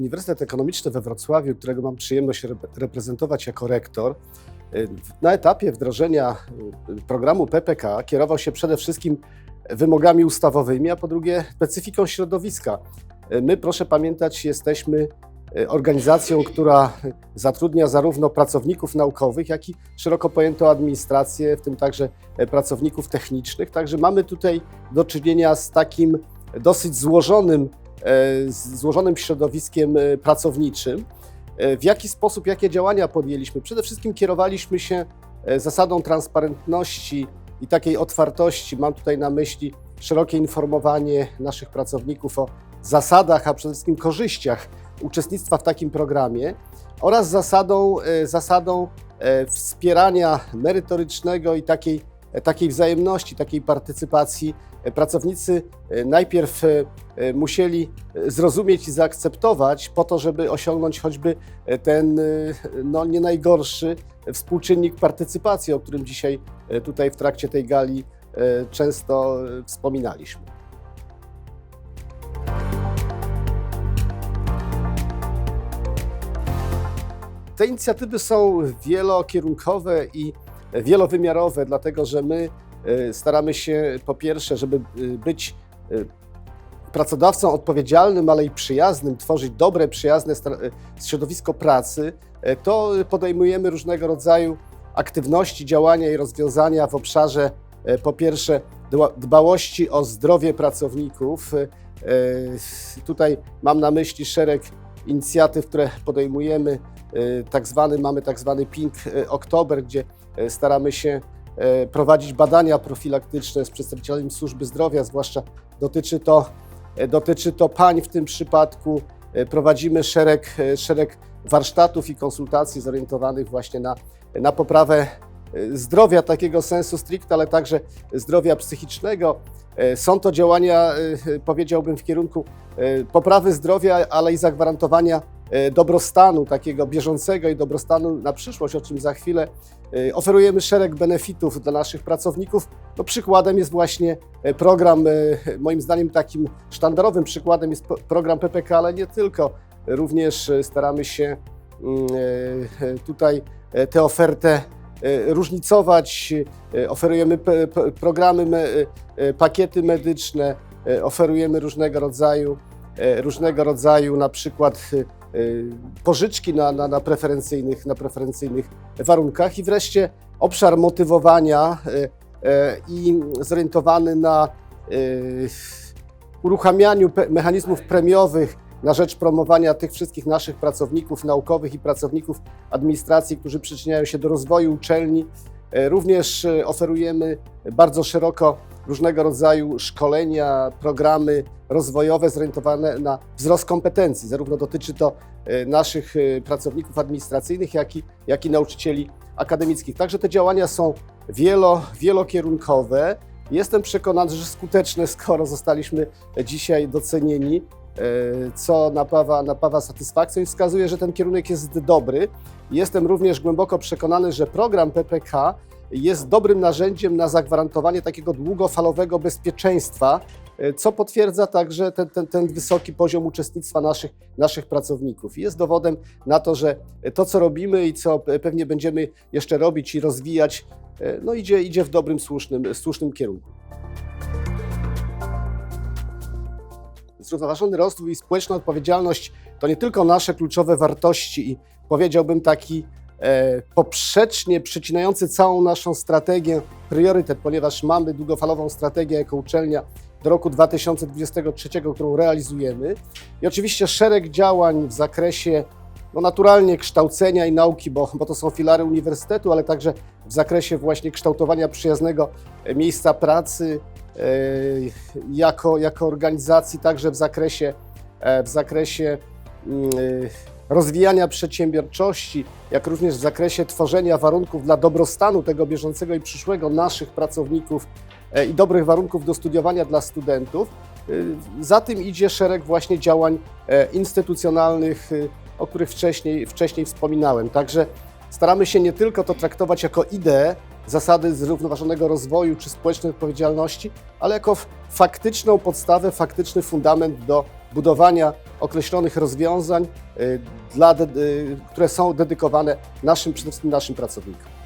Uniwersytet Ekonomiczny we Wrocławiu, którego mam przyjemność rep- reprezentować jako rektor, y, na etapie wdrożenia y, programu PPK kierował się przede wszystkim wymogami ustawowymi, a po drugie specyfiką środowiska. Y, My, proszę pamiętać, jesteśmy organizacją, która zatrudnia zarówno pracowników naukowych, jak i szeroko pojętą administrację, w tym także e, pracowników technicznych. Także mamy tutaj do czynienia z takim dosyć złożonym, z złożonym środowiskiem e, pracowniczym. E, W jaki sposób, jakie działania podjęliśmy? Przede wszystkim kierowaliśmy się e, zasadą transparentności i takiej otwartości. Mam tutaj na myśli szerokie informowanie naszych pracowników o zasadach, a przede wszystkim korzyściach uczestnictwa w takim programie oraz zasadą, e, zasadą e, wspierania merytorycznego i takiej, e, takiej wzajemności, takiej partycypacji. E, Pracownicy e, najpierw e, e, musieli e, zrozumieć i zaakceptować po to, żeby osiągnąć choćby e, ten e, no, nie najgorszy współczynnik partycypacji, o którym dzisiaj e, tutaj w trakcie tej gali e, często e, wspominaliśmy. Te inicjatywy są wielokierunkowe i wielowymiarowe, dlatego że my e, staramy się po pierwsze, żeby e, być e, pracodawcą odpowiedzialnym, ale i przyjaznym, tworzyć dobre, przyjazne środowisko pracy, to podejmujemy różnego rodzaju aktywności, działania i rozwiązania w obszarze po pierwsze dbałości o zdrowie pracowników. Tutaj mam na myśli szereg inicjatyw, które podejmujemy. E, Tak zwany, mamy tak zwany Pink e, Oktober, gdzie e, staramy się prowadzić badania profilaktyczne z przedstawicielami służby zdrowia, zwłaszcza dotyczy to, dotyczy to pań w tym przypadku. Prowadzimy szereg, szereg warsztatów i konsultacji zorientowanych właśnie na, na poprawę zdrowia takiego sensu stricte, ale także zdrowia psychicznego. Są to działania, powiedziałbym, w kierunku poprawy zdrowia, ale i zagwarantowania dobrostanu, takiego bieżącego i dobrostanu na przyszłość, o czym za chwilę. E, Oferujemy szereg benefitów dla naszych pracowników. No, przykładem jest właśnie e, program, e, moim zdaniem takim sztandarowym przykładem jest program PPK, ale nie tylko. Również e, staramy się mm, e, e, tutaj e, tę ofertę e, różnicować. E, Oferujemy programy, e, pakiety medyczne, e, oferujemy różnego rodzaju, e, różnego rodzaju na przykład e, e, pożyczki na, na, na, preferencyjnych, na preferencyjnych warunkach i wreszcie obszar motywowania e, e, i zorientowany na uruchamianiu mechanizmów premiowych na rzecz promowania tych wszystkich naszych pracowników naukowych i pracowników administracji, którzy przyczyniają się do rozwoju uczelni. E, Również e, oferujemy bardzo szeroko różnego rodzaju szkolenia, programy rozwojowe zorientowane na wzrost kompetencji. Zarówno dotyczy to e, naszych pracowników administracyjnych, jak i, jak i nauczycieli akademickich. Także te działania są wielo, wielokierunkowe. Jestem przekonany, że skuteczne, skoro zostaliśmy dzisiaj docenieni, co napawa, napawa satysfakcją i wskazuje, że ten kierunek jest dobry. Jestem również głęboko przekonany, że program PPK jest dobrym narzędziem na zagwarantowanie takiego długofalowego bezpieczeństwa, e, co potwierdza także ten, ten, ten wysoki poziom uczestnictwa naszych, naszych pracowników. Jest dowodem na to, że to, co robimy i co pe- pewnie będziemy jeszcze robić i rozwijać, e, no idzie, idzie w dobrym, słusznym, słusznym kierunku. Zrównoważony rozwój i społeczna odpowiedzialność to nie tylko nasze kluczowe wartości i powiedziałbym taki e, poprzecznie przecinający całą naszą strategię priorytet, ponieważ mamy długofalową strategię jako uczelnia do roku 2023, którą realizujemy. I oczywiście szereg działań w zakresie no naturalnie kształcenia i nauki, bo, bo to są filary uniwersytetu, ale także w zakresie właśnie kształtowania przyjaznego e, miejsca pracy, jako, jako organizacji, także w zakresie, e, w zakresie mm, e, rozwijania przedsiębiorczości, jak również w zakresie tworzenia warunków dla dobrostanu tego bieżącego i przyszłego naszych pracowników e, i dobrych warunków do studiowania dla studentów. E, Za tym idzie szereg właśnie działań e, instytucjonalnych, e, o których wcześniej, wcześniej wspominałem. Także staramy się nie tylko to traktować jako ideę, zasady zrównoważonego rozwoju czy społecznej odpowiedzialności, ale jako faktyczną podstawę, faktyczny fundament do budowania określonych rozwiązań, y, dla, y, które są dedykowane naszym, przede wszystkim naszym pracownikom.